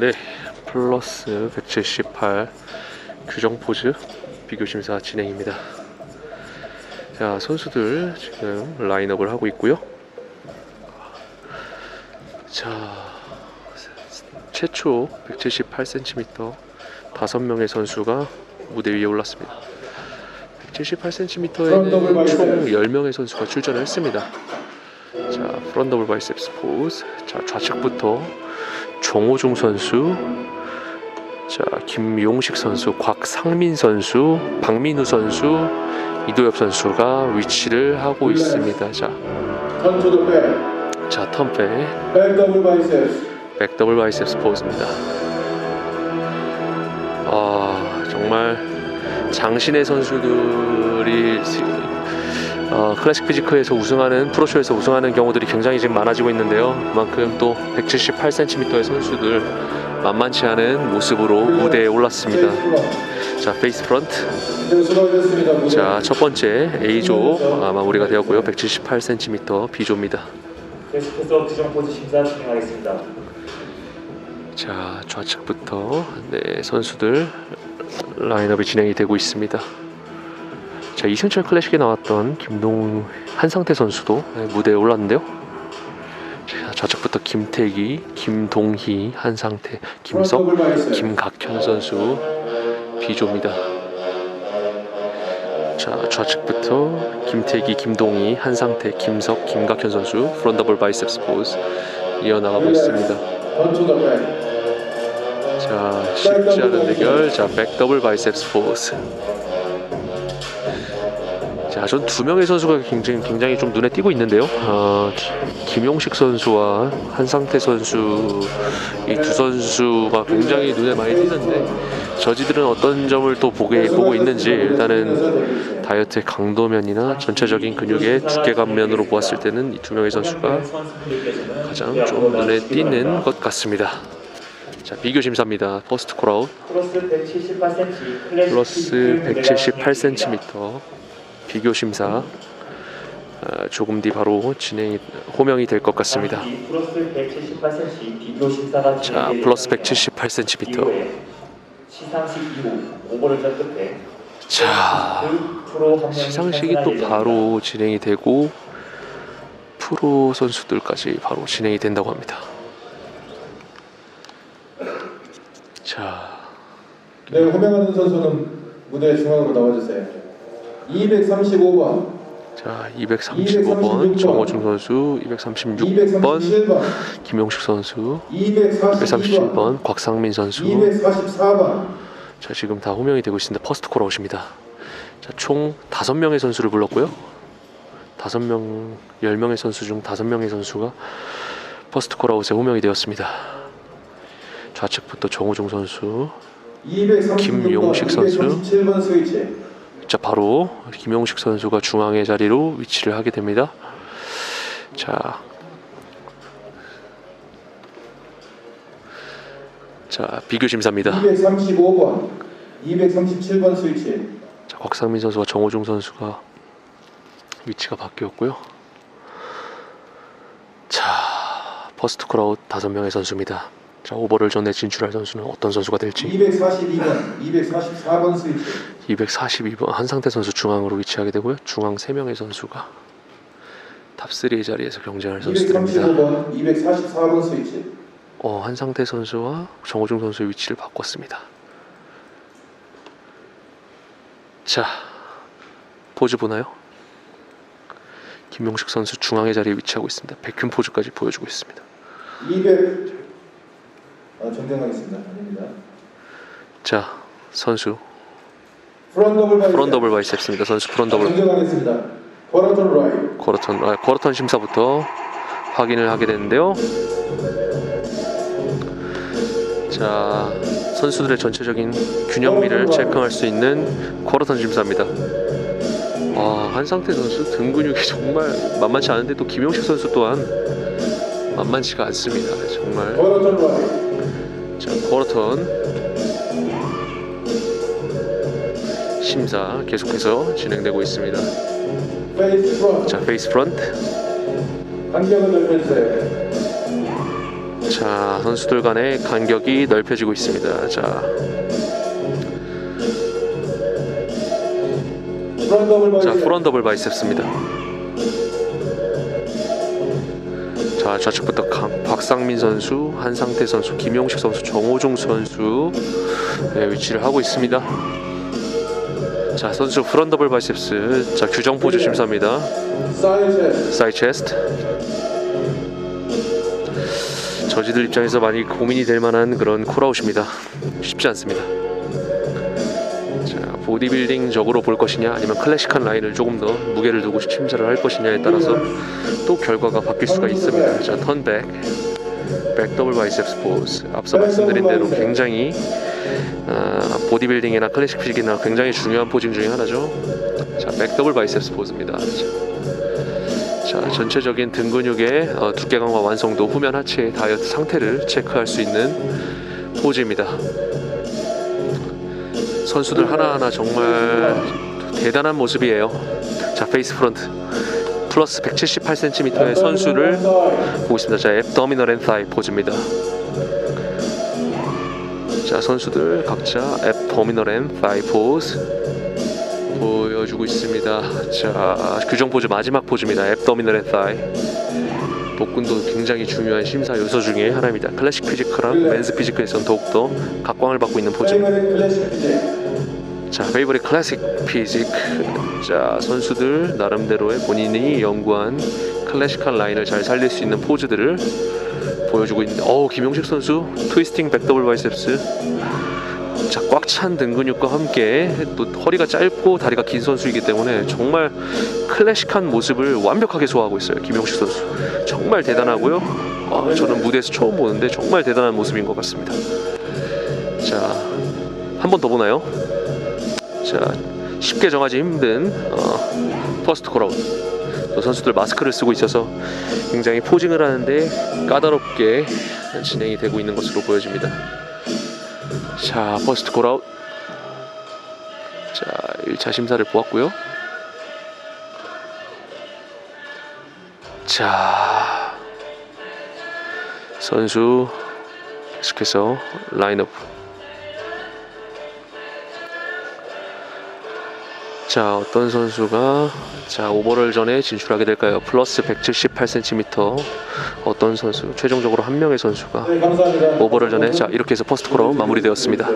네, 플러스 178 규정 포즈 비교 심사 진행입니다. 자, 선수들 지금 라인업을 하고 있고요. 자, 최초 178cm 다섯 명의 선수가 무대 위에 올랐습니다. 178cm에는 총 10명의 선수가 출전을 했습니다. 자, 프런트 더블 바이셉스 포즈. 자, 좌측부터 정호중 선수, 자, 김용식 선수, 곽상민 선수, 박민우 선수, 이도엽 선수가 위치를 하고 있습니다. 자. 자, 턴백, Back double biceps. 백 더블 바이셉스 포즈입니다. 아, 정말 장신의 선수들이 시- 어, 클래식 피지크에서 우승하는 프로쇼에서 우승하는 경우들이 굉장히 지금 많아지고 있는데요. 그만큼 또 178cm의 선수들 만만치 않은 모습으로 무대에 올랐습니다. 자, 페이스 프런트. 자, 첫 번째 A조 아, 마무리가 되었고요. 178cm B조입니다. 계속해서 규정 포즈 심사 진행하겠습니다. 자, 좌측부터 네, 선수들 라인업이 진행이 되고 있습니다. 자, 이승철 클래식에 나왔던 김동 한상태 선수도 네, 무대에 올랐는데요. 자, 좌측부터 김태기, 김동희, 한상태, 김석. 김각현 선수 B조입니다. 자 좌측부터 김태기, 김동희, 한상태, 김석, 김각현 선수 프론트 더블 바이셉스 포즈 이어나가고 있습니다. 자 쉽지 않은 대결 자 백 더블 바이셉스 포즈 자 전 두 명의 선수가 굉장히 굉장히 좀 눈에 띄고 있는데요 어, 기- 김용식 선수와 한상태 선수 이 두 선수가 굉장히 눈에 많이 띄는데 저지들은 어떤 점을 또 보게 보고 있는지 일단은 다이어트의 강도면이나 전체적인 근육의 두께감 면으로 보았을 때는 이 두 명의 선수가 가장 좀 눈에 띄는 것 같습니다. 자 비교 심사입니다. 퍼스트 콜아웃 플러스 178cm 비교 심사 아, 조금 뒤 바로 진행이 호명이 될 것 같습니다. 잠시 플러스 178cm 비교 심사가 자 플러스 예정입니다. 178cm 이후에 시상식 이후 오버를 전 끝에 자그 시상식이 또 바로 진행이 되고 프로 선수들까지 바로 진행이 된다고 합니다. 자 네, 호명하는 선수는 무대 중앙으로 나와주세요. 235번, 자, 235번 정호중 선수, 236번 237번, 김용식 선수, 242번, 237번 곽상민 선수. 244번, 자, 지금 다 호명이 되고 있습니다. 퍼스트 콜아웃입니다. 자, 총 5명의 선수를 불렀고요. 5명, 10명의 선수 중 5명의 선수가 퍼스트 콜아웃에 호명이 되었습니다. 좌측부터 정호중 선수. 236번, 김용식 선수. 237번 스위치. 자 바로 김용식 선수가 중앙의 자리로 위치를 하게 됩니다. 자, 자 비교 심사입니다. 235번, 237번 스위치. 자, 곽상민 선수와 정호중 선수가 위치가 바뀌었고요. 자 퍼스트 크라웃 다섯 명의 선수입니다. 자 오버를 전에 진출할 선수는 어떤 선수가 될지 242번, 244번 스위치. 242번 한상태 선수 중앙으로 위치하게 되고요. 중앙 3명의 선수가 탑3의 자리에서 경쟁할 선수들입니다. 235번, 244번 스위치. 어, 한상태 선수와 정호중 선수의 위치를 바꿨습니다. 자, 포즈 보나요? 김용식 선수 중앙의 자리에 위치하고 있습니다. 백균 포즈까지 보여주고 있습니다. 200. 아, 정정하겠습니다. 아닙니다. 자, 선수 프론트 더블 바이셉. 프론 더블 바이셉스입니다. 선수 프론 아, 더블 정정하겠습니다. 코러턴 아, 코러턴 심사부터 확인을 하게 되는데요. 자, 선수들의 전체적인 균형미를 체크할 수 있는 코러턴 심사입니다. 와, 한상태 선수 등 근육이 정말 만만치 않은데 또 김용식 선수 또한 만만치가 않습니다. 정말. 쿼러터 라이트. 자, 코러턴 심사 계속해서 진행되고 있습니다. 프론트. 자, 페이스 프런트. 간격을 넓혀주세요. 자 선수들 간의 간격이 넓혀지고 있습니다. 자, 자. 프론 더블 바이셉스입니다. 자 좌측부터 강- 박상민 선수, 한상태 선수, 김용식 선수, 정호중 선수 네, 위치를 하고 있습니다. 자 선수 프론 더블 바이셉스 자 규정 포즈 심사입니다. 사이 체스트 저지들 입장에서 많이 고민이 될 만한 그런 콜아웃입니다. 쉽지 않습니다. 자 보디빌딩적으로 볼 것이냐 아니면 클래식한 라인을 조금 더 무게를 두고 심사를 할 것이냐에 따라서 또 결과가 바뀔 수가 있습니다. 자 턴백 백 더블 바이셉스 포즈 앞서 말씀드린 대로 굉장히 아, 보디빌딩이나 클래식 피직이나 굉장히 중요한 포징 중에 하나죠 자백 더블 바이셉스 포즈입니다 자, 전체적인 등 근육의 어, 두께감과 완성도, 후면 하체의 다이어트 상태를 체크할 수 있는 포즈입니다. 선수들 하나하나 정말 대단한 모습이에요. 자, 페이스 프론트 플러스 178cm의 선수를 보고 있습니다. 자, 앱더미널 앤 사이 포즈입니다. 자, 선수들 각자 앱더미널 앤 사이 포즈 보여주고 있습니다. 자, 규정 포즈 마지막 포즈입니다. 앱더미널 앤 사이. 복근도 굉장히 중요한 심사 요소 중에 하나입니다. 클래식 피지크랑 맨스 피지크에서는 더욱더 각광을 받고 있는 포즈. 페이버릿 클래식 피직. 자, 페이버릿 클래식 피지크. 자, 선수들 나름대로의 본인이 연구한 클래식한 라인을 잘 살릴 수 있는 포즈들을 보여주고 있는데, 어우 김용식 선수 트위스팅 백 더블 바이셉스. 자, 꽉 찬 등 근육과 함께 또 허리가 짧고 다리가 긴 선수이기 때문에 정말 클래식한 모습을 완벽하게 소화하고 있어요. 김용식 선수. 정말 대단하고요. 아, 저는 무대에서 처음 보는데 정말 대단한 모습인 것 같습니다. 자, 한 번 더 보나요? 자, 쉽게 정하지 힘든 어, 퍼스트. 또 선수들 마스크를 쓰고 있어서 굉장히 포징을 하는데 까다롭게 진행이 되고 있는 것으로 보여집니다. 자, 퍼스트 콜아웃. 자, 1차 심사를 보았고요. 자, 선수 계속해서 라인업. 자, 어떤 선수가 자 오버롤 전에 진출하게 될까요? 플러스 178cm 어떤 선수 최종적으로 한 명의 선수가 네. 오버롤 전에 자 이렇게 해서 퍼스트 코로 마무리되었습니다.